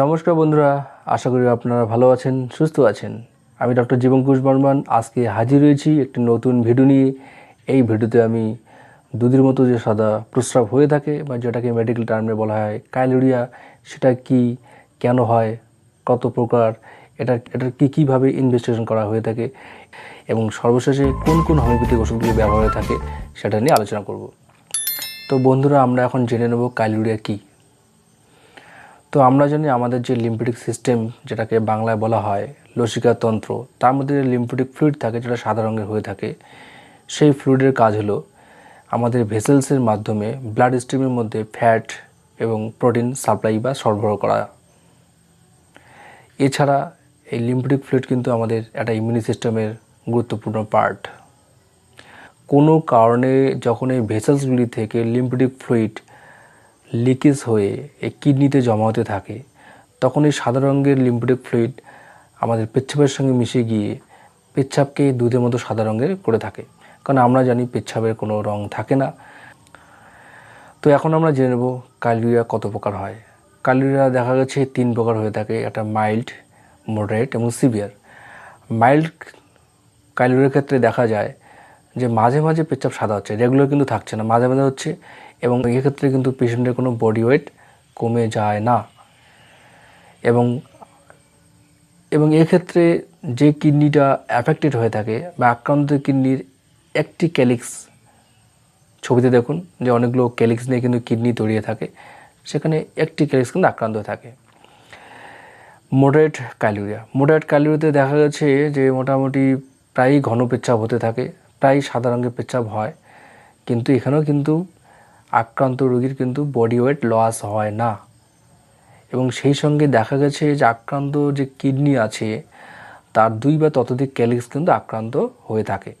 নমস্কার বন্ধুরা, আশা করি আপনারা ভালো আছেন, সুস্থ আছেন। আমি ডক্টর জীবঙ্কুশ বর্মন, আজকে হাজির হয়েছি একটি নতুন ভিডিও নিয়ে। এই ভিডিওতে আমি দুধের মতো যে সাদা প্রস্রাব হয়ে থাকে বা যেটাকে মেডিকেল টার্মে বলা হয় কাইলোরিয়া সেটা কি, কেন হয়, কত প্রকার, এটা, এটার কী, কীভাবে ইনভেস্টিগেশন করা হয়ে থাকে, এবং সর্বশেষে কোন কোন হোমিওপ্যাথিক ওষুধগুলি ব্যবহার হয়ে থাকে, সেটা নিয়ে আলোচনা করব। তো বন্ধুরা, আমরা এখন জেনে নেব কাইলোরিয়া কী। তো আমরা জানি আমাদের যে লিম্ফেটিক সিস্টেম যেটাকে বাংলায় বলা হয় লসিকা তন্ত্র, তার মধ্যে লিম্ফেটিক ফ্লুইড থাকে, যেটা সাদা রঙের হয়ে থাকে, সেই ফ্লুইডের কাজ হলো আমাদের ভেসেলসের মাধ্যমে ব্লাড স্ট্রিমের মধ্যে ফ্যাট এবং প্রোটিন সাপ্লাই বা সরবরাহ করা। এছাড়া এই লিম্ফেটিক ফ্লুইড কিন্তু আমাদের একটা ইমিউনি সিস্টেমের গুরুত্বপূর্ণ পার্ট কোনো কারণে যখন এই ভেসেলসগুলি থেকে লিম্ফেটিক ফ্লুইড লিকেজ হয়ে এই কিডনিতে জমা হতে থাকে, তখন এই সাদা রঙের লিম্ফেটিক ফ্লুইড আমাদের পেচ্ছাপের সঙ্গে মিশে গিয়ে পেচ্ছাপকে দুধের মতো সাদা রঙের করে থাকে। কারণ আমরা জানি পেচ্ছাপের কোনো রং থাকে না। তো এখন আমরা জেনে নেব কালিউরিয়া কত প্রকার হয়। কালিউরিয়া দেখা গেছে তিন প্রকার হয়ে থাকে, একটা মাইল্ড, মডারেট এবং সিভিয়ার। মাইল্ড কালিউরিয়ার ক্ষেত্রে দেখা যায় যে মাঝে মাঝে পেচ্ছাপ সাদা হচ্ছে, রেগুলার কিন্তু থাকছে না। মাঝে মাঝে হচ্ছে এবং এক্ষেত্রে কিন্তু পেশেন্টের কোনো বডি ওয়েট কমে যায় না। এবং এবং এক্ষেত্রে যে কিডনিটা অ্যাফেক্টেড হয়ে থাকে বা আক্রান্ত কিডনির একটি ক্যালিক্স ছবিতে দেখুন যে অনেকগুলো ক্যালিক্স নিয়ে কিন্তু কিডনি তৈরিয়ে থাকে। সেখানে একটি ক্যালিক্স কিন্তু আক্রান্ত হয়ে থাকে। মোডারেট কাইলুরিয়া মোডারেট কাইলুরিয়াতে দেখা গেছে যে মোটামুটি প্রায়ই ঘন পেচ্ছাপ হতে থাকে প্রায় সাদা রঙের পেচ্ছাপ হয়। কিন্তু এখানেও কিন্তু আক্রান্ত রোগীর কিন্তু বডি ওয়েট লস হয় না। এবং সেই সঙ্গে দেখা গেছে যে আক্রান্ত যে কিডনি আছে, তার দুই বা ততোধিক ক্যালিক্স কিন্তু আক্রান্ত হয়ে থাকে।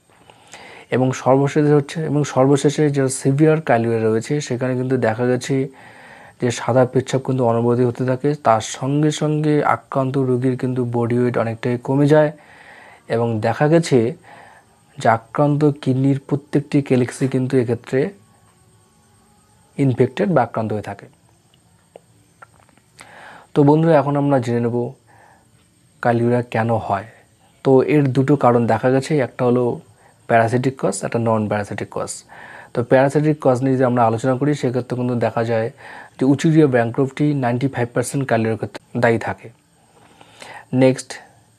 এবং সর্বশেষে হচ্ছে, এবং সর্বশেষে যে সিভিয়ার কালিওয়া রয়েছে, সেখানে কিন্তু দেখা গেছে যে সাদা পেচ্ছাপ কিন্তু অনবধি হতে থাকে। তার সঙ্গে সঙ্গে আক্রান্ত রোগীর কিন্তু বডি ওয়েট অনেকটাই কমে যায়। এবং দেখা গেছে যে আক্রান্ত কিডনির প্রত্যেকটি ক্যালিক্সই কিন্তু এক্ষেত্রে ইনফেক্টেড বা আক্রান্ত হয়ে থাকে। তো বন্ধুরা এখন আমরা জেনে নেব কালিউরিয়া কেন হয়। তো এর দুটো কারণ দেখা গেছে, একটা হলো প্যারাসিটিক কজ একটা নন প্যারাসিটিক কজ তো প্যারাসিটিক কজ নিয়ে যদি আমরা আলোচনা করি, সেক্ষেত্রে কিন্তু দেখা যায় যে wuchereria bancrofti ninety five percent কালিউরিয়ার ক্ষেত্রে দায়ী থাকে। Next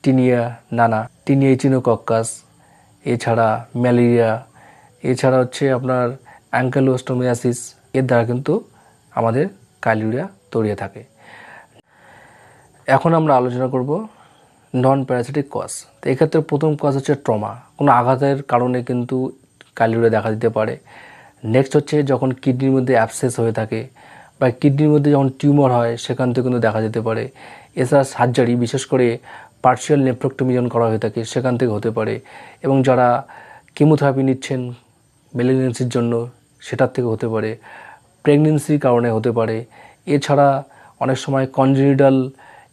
taenia nana taenia echinococcus এছাড়া ম্যালেরিয়া, এছাড়া হচ্ছে আপনার অ্যাঙ্কেলোস্টোমিয়াসিস এর দ্বারা কিন্তু আমাদের কালিউরিয়া তৈরিয়ে থাকে। এখন আমরা আলোচনা করব নন প্যারাসিটিক কজ তো এক্ষেত্রে প্রথম কজ হচ্ছে ট্রমা কোনো আঘাতের কারণে কিন্তু কালিউরিয়া দেখা দিতে পারে। নেক্সট হচ্ছে যখন কিডনির মধ্যে অ্যাবসেস হয়ে থাকে বা কিডনির মধ্যে যখন টিউমার হয়, সেখান থেকে কিন্তু দেখা যেতে পারে। এছাড়া সার্জারি বিশেষ করে পার্সিয়াল নেফ্রোক্টমি যখন করা হয়ে থাকে, সেখান থেকে হতে পারে। এবং যারা কেমোথেরাপি নিচ্ছেন মেলিগনেন্সির জন্য, সেটার থেকে হতে পারে। প্রেগনেন্সির কারণে হতে পারে। এছাড়া অনেক সময় কনজেনিটাল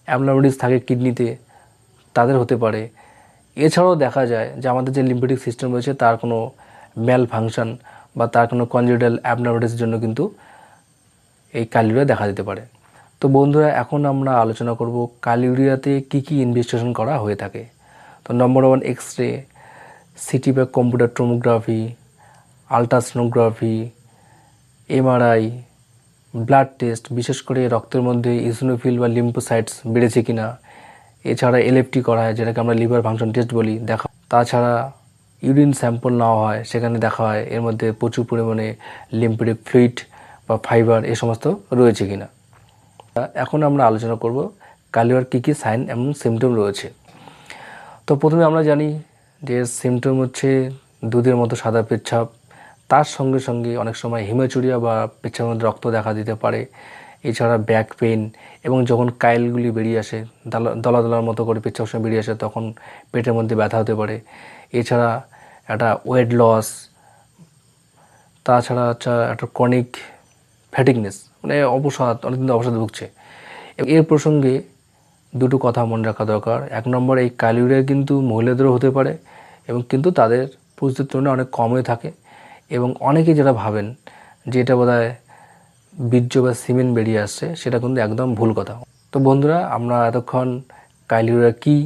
অ্যাবনর্মালিটিস থাকে কিডনিতে তাদের হতে পারে। এছাড়াও দেখা যায় যে আমাদের যে লিম্ফেটিক সিস্টেম রয়েছে, তার কোনো ম্যাল ফাংশন বা তার কোনো কনজেনিটাল অ্যাবনর্মালিটিসের জন্য কিন্তু এই কালিউরিয়া দেখা দিতে পারে। তো বন্ধুরা, এখন আমরা আলোচনা করব কালিউরিয়াতে কী কী ইনভেস্টিগেশন করা হয়ে থাকে। তো number one X ray CT বা computer tomography ultrasonography MRI blood test বিশেষ করে রক্তের মধ্যে ইসোনোফিল বা লিম্পোসাইটস বেড়েছে কিনা। এছাড়া এলএফটি করা হয়, যেটাকে আমরা লিভার ফাংশন টেস্ট বলি। দেখা তাছাড়া ইউরিন স্যাম্পল নেওয়া হয়, সেখানে দেখা হয় এর মধ্যে প্রচুর পরিমাণে লিম্পেটিক ফ্লুইড বা ফাইবার এ সমস্ত রয়েছে কিনা। এখন আমরা আলোচনা করব কালিওয়ার কী কী সাইন এবং সিমটম রয়েছে। তো প্রথমে আমরা জানি যে সিমটম হচ্ছে দুধের মতো সাদা পেচ্ছাপ তার সঙ্গে সঙ্গে অনেক সময় হিমাচুরিয়া বা পেচ্ছাপের মধ্যে রক্ত দেখা দিতে পারে, এছাড়া ব্যাক পেন এবং যখন কাইলগুলি বেরিয়ে আসে, দলা দলা দলার মতো করে পেচ্ছাপ সময় বেরিয়ে আসে, তখন পেটের মধ্যে ব্যথা হতে পারে। এছাড়া একটা ওয়েট লস তাছাড়া হচ্ছে একটা ক্রনিক ফ্যাটিকনেস মানে অবসাদ, অনেকদিন অবসাদ ভুগছে। এর প্রসঙ্গে দুটো কথা মনে রাখা দরকার। এক নম্বর, এই কালিউরিয়া কিন্তু মহিলাদেরও হতে পারে এবং কিন্তু তাদের পুরুষদের তুলনায় অনেক কম হয়ে থাকে। এবং অনেকে যেটা ভাবেন যে এটা বোধহয় বীর্য বা সিমেন্ট বেরিয়ে আসছে, সেটা কিন্তু একদম ভুল কথা। তো বন্ধুরা, আমরা এতক্ষণ কাইলিউরা কি,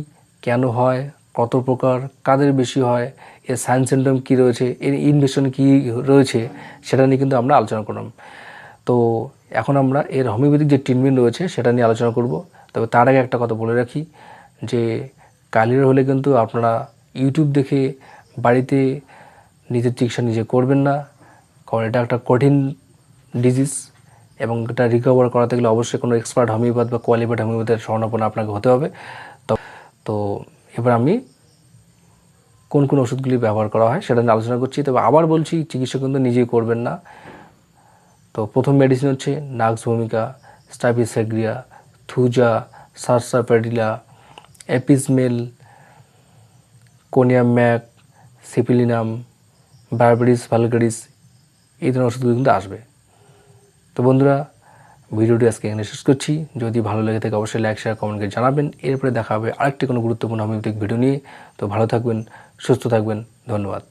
কেন হয়, কত প্রকার, কাদের বেশি হয়, এর সাইন সিমটম কী রয়েছে, এর ইনভেশন কী রয়েছে, সেটা নিয়ে কিন্তু আমরা আলোচনা করলাম। তো এখন আমরা এর হোমিওপ্যাথিক যে ট্রিটমেন্ট রয়েছে, সেটা নিয়ে আলোচনা করব। তবে তার আগে একটা কথা বলে রাখি যে কালির হলে কিন্তু আপনারা ইউটিউব দেখে বাড়িতে নিজের চিকিৎসা নিজে করবেন না। কারণ এটা একটা কঠিন ডিজিজ এবং এটা রিকভার করাতে গেলে অবশ্যই কোনো এক্সপার্ট হোমিওপ্যাথ বা কোয়ালিফাইড হোমিওপ্যাথের স্বর্ণাপন্ন আপনাকে হতে হবে। তো তো এবার আমি কোন কোন ওষুধগুলি ব্যবহার করা হয় সেটা নিয়ে আলোচনা করছি। তবে আবার বলছি চিকিৎসা কিন্তু নিজেই করবেন না। তো প্রথম মেডিসিন হচ্ছে nux vomica staphysagria thuja, sarsaparilla, apis mel, conium mac, syphilinum berberis vulgaris এই ধরনের ওষুধগুলো কিন্তু আসবে। তো বন্ধুরা, ভিডিওটি আজকে এখানে শেষ করছি। যদি ভালো লেগে থাকে, অবশ্যই লাইক শেয়ার কমেন্টকে জানাবেন। এরপরে দেখা হবে আরেকটি কোনো গুরুত্বপূর্ণ হোমিওপ্যাথিক ভিডিও নিয়ে। তো ভালো থাকবেন, সুস্থ থাকবেন। ধন্যবাদ।